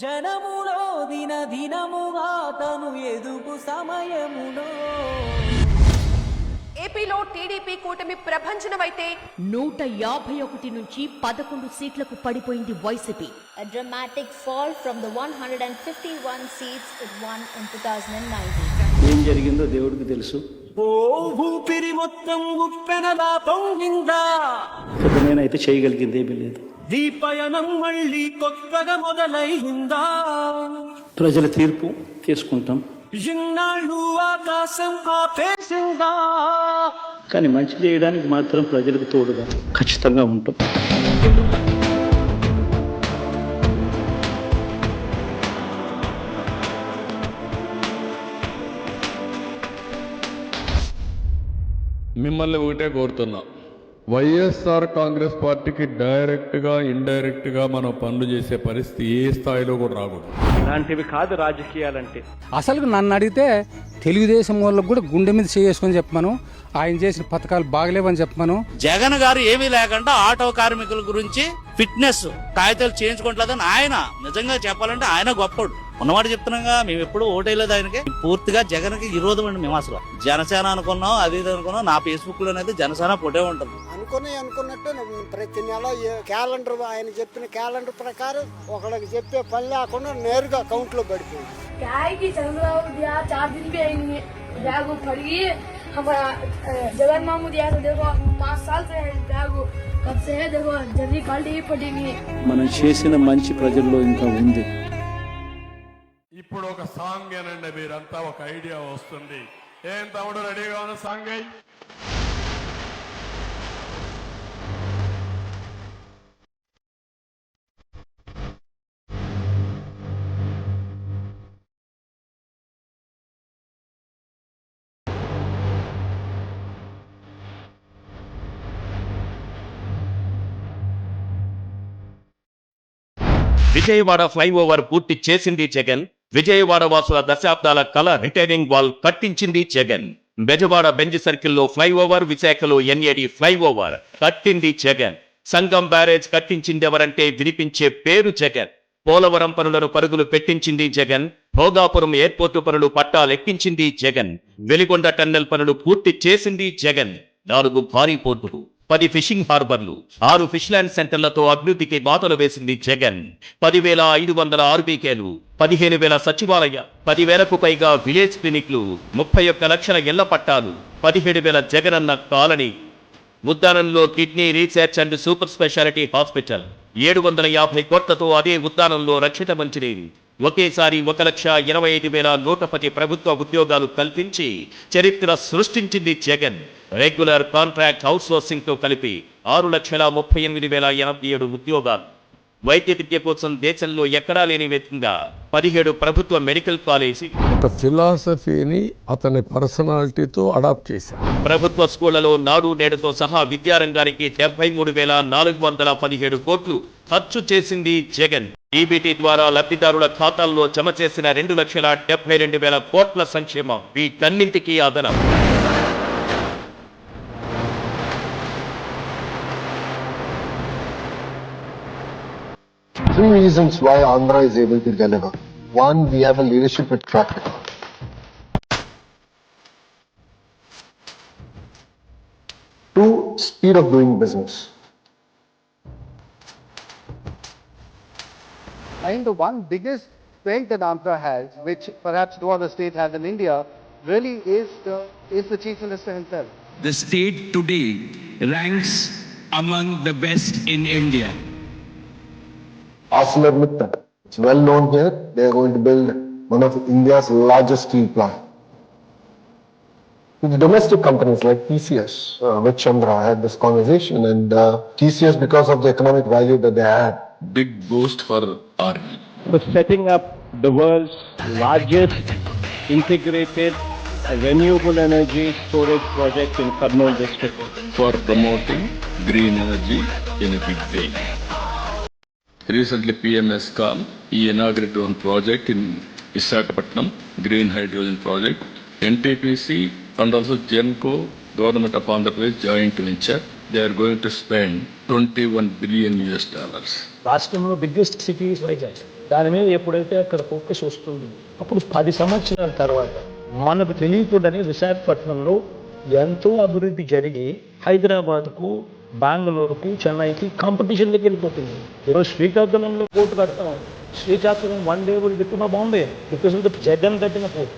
జనములో దిన దినముగా తను ఎదుగు సమయములో. ఏపీలో టీడీపీ కూటమి ప్రభంజనమైతే నూట యాభై ఒకటి నుంచి పదకొండు సీట్లకు పడిపోయింది YCP. A dramatic fall from the 151 seats it won in 2019. ఏం జరిగిందో దేవుడికి తెలుసు. ఓ ఊపిరి మొత్తం ఉప్పెనలా పొంగిందా ఇక నేనైతే చేయగలిగింది ఏమీ లేదు. దీపయనం మళ్ళీ కొత్తగా మొదలైందా? ప్రజల తీర్పు తీసుకుంటాం. ఇన్నాళ్ళు ఆకాశం ఆపేసిందా? కానీ మంచి చేయడానికి మాత్రం ప్రజలకు తోడుగా ఖచ్చితంగా ఉంటాం. మిమ్మల్ని ఒకటే కోరుతున్నా. వైఎస్ఆర్ కాంగ్రెస్ పార్టీకి డైరెక్ట్గా ఇండైరెక్ట్గా మనం పనులు చేసే పరిస్థితి ఏ స్థాయిలో కూడా రాకూడదు. ఇలాంటివి కాదు రాజకీయాలంటే. అసలు నన్ను అడిగితే తెలుగుదేశం వాళ్ళకు కూడా గుండె మీద చేసుకొని చెప్పమను ఆయన చేసిన పథకాలు బాగలేవని చెప్పమను. జగన్ గారు ఏమీ లేకుండా ఆటో కార్మికుల గురించి ఫిట్నెస్ కాగితాలు చేయించుకోవట్లేదని ఆయన నిజంగా చెప్పాలంటే ఆయన గొప్పడు. ఉన్నమాట చెప్తున్నాగా మేము ఎప్పుడు ఓటేయలేదు ఆయనకి పూర్తిగా జగన్ కి విరోధం అండి మేము అసలు జనసేన అనుకున్నాం అది ఇది అనుకున్నాం నా ఫేస్బుక్ లోనైతే జనసేన పొటే ఉంటుంది అనుకుని అనుకున్నట్టు నువ్వు ప్రతి నెల ఏ- క్యాలెండర్ ఆయన చెప్పిన క్యాలెండర్ ప్రకారం ఒకళ్ళకి చెప్పే పని లేకుండా నేరుగా అకౌంట్లో పడిపోయింది क्या है कि चंद्रबाबू दिया चार दिन भी आएंगे बैग फट गई हमारा अ, जगन मामू दिया तो देखो पाँच साल से है बैग कब से है देखो जल्दी क्वालिटी ही फटी नहीं है మనం చేసిన మంచి ప్రజల్లో ఇంకా ఉంది ఇప్పుడు ఒక సాంగ్ అనండి మీరంతా ఒక ఐడియా వస్తుంది. ఏం తమ్ముడు రెడీగా ఉన్న సాంగ్? అయ్యి విజయవాడ ఫ్లైఓవర్ పూర్తి చేసింది జగన్. విజయవాడ వాసుల దశాబ్దాల కళ రిటైనింగ్ వాల్ కట్టించింది జగన్. బెజవాడ బెంజ్ సర్కిల్లో ఫ్లైఓవర్ విశాఖలో ఎన్ఏడి ఫ్లైఓవర్ కట్టింది జగన్. సంగం బ్యారేజ్ కట్టించింది ఎవరంటే వినిపించే పేరు జగన్. పోలవరం పనులను పరుగులు పెట్టించింది జగన్. భోగాపురం ఎయిర్పోర్టు పనులు పట్టాలెక్కించింది జగన్. వెలిగొండ టన్నెల్ పనులు పూర్తి చేసింది జగన్. నాలుగు భారీ పోర్టులు. పది ఫిషింగ్ హార్బర్లు ఆరు ఫిష్ ల్యాండ్ సెంటర్లతో అభివృద్ధికి బాటలు వేసింది జగన్. పదివేల ఐదు వందల ఆర్బీకేలు పదిహేను వేల సచివాలయ పదివేలకు పైగా విలేజ్ క్లినిక్లు ముప్పై ఒక్క లక్షల ఇళ్ళ పట్టాలు పదిహేడు వేల Jagananna colony ఉద్దానంలో kidney research and super speciality hospital ఏడు వందల యాభై కోట్లతో అదే ఉద్దానంలో రక్షిత మంచినీరు ఒకేసారి ఒక లక్ష ఇరవై ఐదు వేల నూట పది ప్రభుత్వ ఉద్యోగాలు కల్పించి చరిత్ర సృష్టించింది జగన్. రెగ్యులర్ కాంట్రాక్ట్ అవుట్సోర్సింగ్తో కలిపి ఆరు లక్షల ముప్పై ఎనిమిది వేల ఎనభై ఏడు ఉద్యోగాలు. వైద్య విద్య కోసం దేశంలో ఎక్కడా లేని విధంగా పదిహేడు ప్రభుత్వ మెడికల్ కాలేజీ ఒక ఫిలాసఫీని అతని పర్సనాలిటీతో అడాప్ట్ చేశారు. ప్రభుత్వ స్కూళ్ళలో నాడు నేడుతో సహా విద్యారంగానికి డెబ్బై మూడు వేల నాలుగు వందల పదిహేడు కోట్లు ఖర్చు చేసింది జగన్. ఈబీటీ ద్వారా లబ్ధిదారుల ఖాతాల్లో జమ చేసిన రెండు లక్షల డెబ్బై రెండు వేల కోట్ల సంక్షేమం. వీటన్నింటికీ అదనం Three reasons why Andhra is able to deliver. One, we have a leadership with track record. Two, speed of doing business. I think the one biggest strength that Andhra has, which perhaps no other state has in India, really is the, is the Chief Minister himself. The state today ranks among the best in India. ArcelorMittal. It's well known here. They are going to build one of India's largest steel plant. The domestic companies like TCS, uh, with Chandra, I had this conversation, and uh, TCS, because of the economic value that they had, Big boost for army. For setting up the world's largest integrated renewable energy storage project in Kurnool district. for promoting green energy in a big way. Recently PMS come ఈ enagrid own project in Visakhapatnam green hydrogen project NTPC and also Genco government of Andhra Pradesh joint venture they are going to spend twenty one billion US dollars రాష్ట్రంలో biggest cities Vizag దాని మీద ఎప్పుడైతే అక్కడ focus వస్తుంది అప్పుడు పది సంవత్సరాల తర్వాత మనకు తెలియకుండానే విశాఖపట్నంలో ఎంతో అభివృద్ధి జరిగి హైదరాబాద్కు బెంగళూరుకి చెన్నైకి కాంపిటీషన్లోకి వెళ్ళిపోతుంది. ఈరోజు శ్రీకాకుళంలో కోర్టు కడతాం. Srikakulam one day will become Bombay because of Jagan కట్టిన పోర్ట్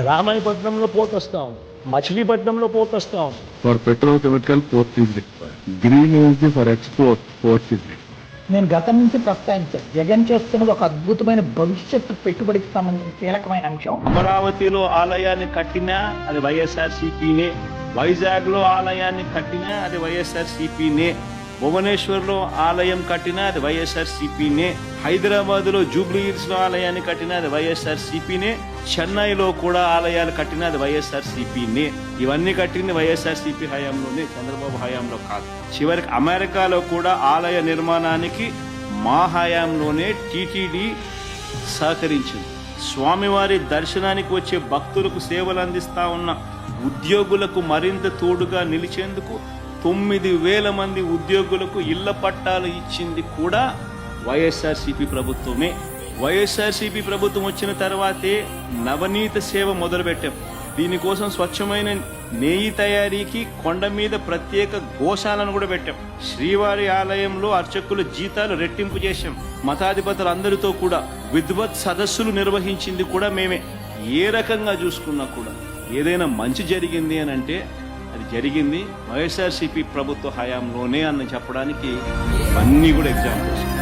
రామాయపట్నంలో పోర్ట్ వస్తాం. మచిలీపట్నంలో పోర్ట్ వస్తాం. For petrol chemical port required. Green energy for export port is. నేను గతం నుంచి ప్రస్తావించాను. జగన్ చేస్తున్నది ఒక అద్భుతమైన భవిష్యత్తు పెట్టుబడికి సంబంధించిన కీలకమైన అంశం. అమరావతిలో ఆలయాన్ని కట్టినా అది వైఎస్ఆర్ సిపినే వైజాగ్లో ఆలయాన్ని కట్టినా అది వైఎస్ఆర్ సిపినే భువనేశ్వర్లో ఆలయం కట్టినా అది వైఎస్ఆర్ సిపినే హైదరాబాద్లో జూబ్లీ లో ఆలయాన్ని కట్టినది అది వైఎస్ఆర్ సిపినే చెన్నైలో కూడా ఆలయాలు కట్టినది అది వైఎస్ఆర్ సిపినే. ఇవన్నీ కట్టింది వైఎస్ఆర్ సిపి హయాంలోనే చంద్రబాబు హయాంలో కాదు. చివరికి అమెరికాలో కూడా ఆలయ నిర్మాణానికి మా హయాంలోనే టీటీడీ సహకరించింది. స్వామివారి దర్శనానికి వచ్చే భక్తులకు సేవలు అందిస్తా ఉన్న ఉద్యోగులకు మరింత తోడుగా నిలిచేందుకు తొమ్మిది వేల మంది ఉద్యోగులకు ఇళ్ళ పట్టాలు ఇచ్చింది కూడా వైఎస్ఆర్సీపీ ప్రభుత్వమే. వైఎస్ఆర్సీపీ ప్రభుత్వం వచ్చిన తర్వాతే నవనీత సేవ మొదలుపెట్టాం. దీనికోసం స్వచ్ఛమైన నెయ్యి తయారీకి కొండ మీద ప్రత్యేక గోశాలను కూడా పెట్టాం. శ్రీవారి ఆలయంలో అర్చకుల జీతాలు రెట్టింపు చేశాం. మతాధిపతులందరితో కూడా విద్వత్ సదస్సులు నిర్వహించింది కూడా మేమే. ఏ రకంగా చూసుకున్నా కూడా ఏదైనా మంచి జరిగింది అని అంటే అది జరిగింది వైఎస్ఆర్సీపీ ప్రభుత్వ హయాంలోనే అని చెప్పడానికి అన్నీ కూడా ఎగ్జాంపుల్స్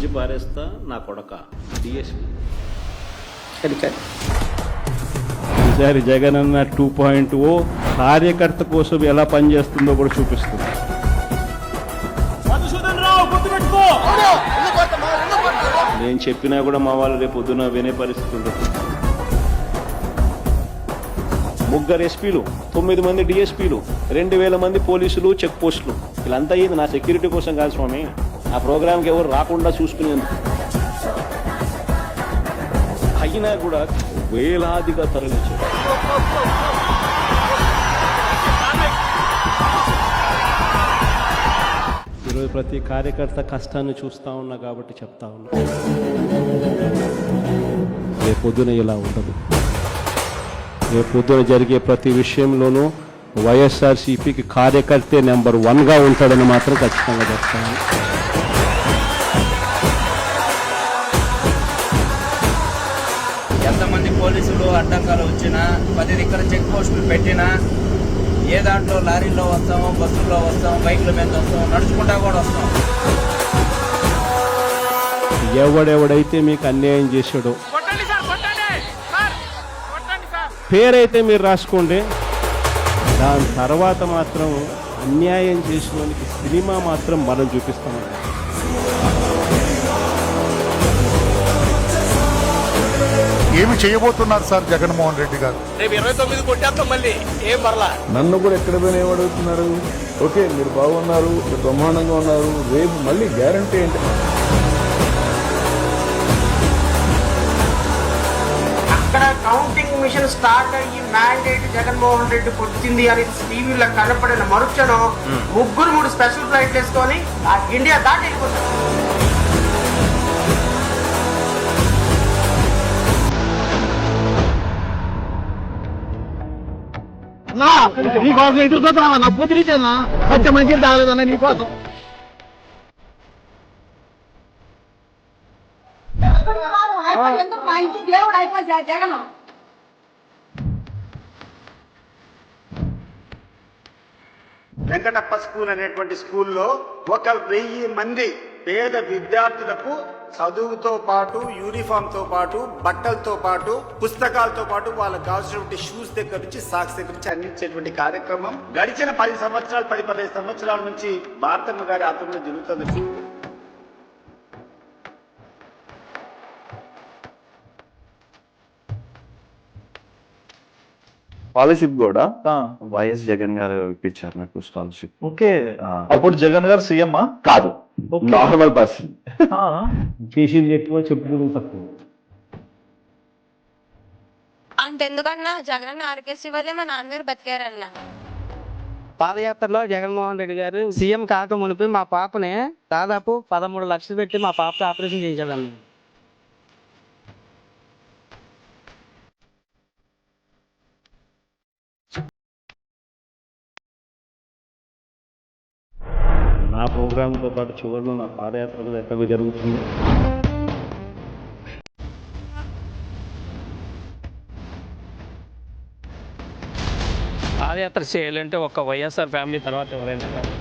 కాల్చి పారేస్తా నా కొడక. డిఎస్పి ఈసారి జగన్ అన్న టూ పాయింట్ ఓ కార్యకర్త కోసం ఎలా పనిచేస్తుందో కూడా చూపిస్తుంది. నేను చెప్పినా కూడా మా వాళ్ళు రేపు పొద్దున వినే పరిస్థితి ఉండదు ముగ్గురు ఎస్పీలు తొమ్మిది మంది డిఎస్పీలు రెండు వేల మంది పోలీసులు చెక్ పోస్టులు. వీళ్ళంతా అయ్యింది నా సెక్యూరిటీ కోసం కాదు స్వామి. ఆ ప్రోగ్రామ్కి ఎవరు రాకుండా చూసుకునేందుకు అయినా కూడా వేలాదిగా తరలించారు. ఈరోజు ప్రతి కార్యకర్త కష్టాన్ని చూస్తా ఉన్నా కాబట్టి చెప్తా ఉన్నా. రేపు పొద్దున ఇలా ఉండదు. రేపు పొద్దున జరిగే ప్రతి విషయంలోనూ వైఎస్ఆర్సీపీకి కార్యకర్తే నెంబర్ వన్గా ఉంటాడని మాత్రం ఖచ్చితంగా చెప్తాను. పోలీసులు అడ్డంకాలు వచ్చినా పది దగ్గర చెక్ పోస్టులు పెట్టినా ఏ దాంట్లో లారీలో వస్తాము బస్సుల్లో వస్తాం బైక్ల మీద వస్తాం నడుచుకుంటా కూడా వస్తాం. ఎవడెవడైతే మీకు అన్యాయం చేశాడో పేరైతే మీరు రాసుకోండి. దాని తర్వాత మాత్రం అన్యాయం చేసిన సినిమా మాత్రం మనం చూపిస్తామండి. ఏమి చేయబోతున్నారు సార్ జగన్మోహన్ రెడ్డి గారు? రేపు ఇరవై తొమ్మిది కొట్టేస్తాం మళ్ళీ ఏం పర్లా నన్ను కూడా ఎక్కడ పోయినా ఏమడుగుతున్నారు ఓకే మీరు బాగున్నారు మీరు బ్రహ్మాండంగా ఉన్నారు రేపు మళ్ళీ గ్యారంటీ ఏంటి? అక్కడ కౌంటింగ్ మిషన్ స్టార్ట్ అయ్యి మ్యాండేట్ జగన్మోహన్ రెడ్డి వచ్చింది అని టీవీలో కనపడిన మరుక్షణం ముగ్గురు మూడు స్పెషల్ ఫ్లైట్ వేసుకొని ఆ ఇండియా దాటి వెళ్ళిపోతారు. నీకోసం ఎదురు చూద్దామా నా పొద్దునిచ్చానా కొంచెం మంచి తాగలేదన్నా నీకోసం. వెంకటప్ప స్కూల్ అనేటువంటి స్కూల్లో ఒక వెయ్యి మంది పేద విద్యార్థులకు చదువుతో పాటు యూనిఫామ్తో పాటు బట్టలతో పాటు పుస్తకాలతో పాటు వాళ్ళకి కావాల్సినటువంటి షూస్ దగ్గర నుంచి సాక్స్ దగ్గర నుంచి అందించేటువంటి కార్యక్రమం గడిచిన పది సంవత్సరాలు పది పదిహేను సంవత్సరాల నుంచి భారతమ్మ గారి ఆధ్వర్యంలో జరుగుతుంది స్కాలర్షిప్ కూడా వైఎస్ జగన్ గారు ఇప్పించారు నాకు స్కాలర్షిప్ ఓకే. అప్పుడు జగన్ గారు సీఎం కాదు. Normal person. చేసింది ఎక్కువ చెప్పుకుంది తక్కువ. అంతెందుకన్నా జగన్ ఆర్కేసీ వల్లే మా నాన్నగారు బతికారన్న. పాదయాత్రలో జగన్మోహన్ రెడ్డి గారు సీఎం కాక మునిపి మా పాపని దాదాపు పదమూడు లక్షలు పెట్టి మా పాపకి ఆపరేషన్ చేయించాడండి. నా ప్రోగ్రాంతో పాటు చివరిలో నా పాదయాత్ర కూడా ఎక్కడ జరుగుతుంది పాదయాత్ర చేయాలంటే ఒక వైఎస్ఆర్ ఫ్యామిలీ తర్వాత ఎవరైనా కాదు.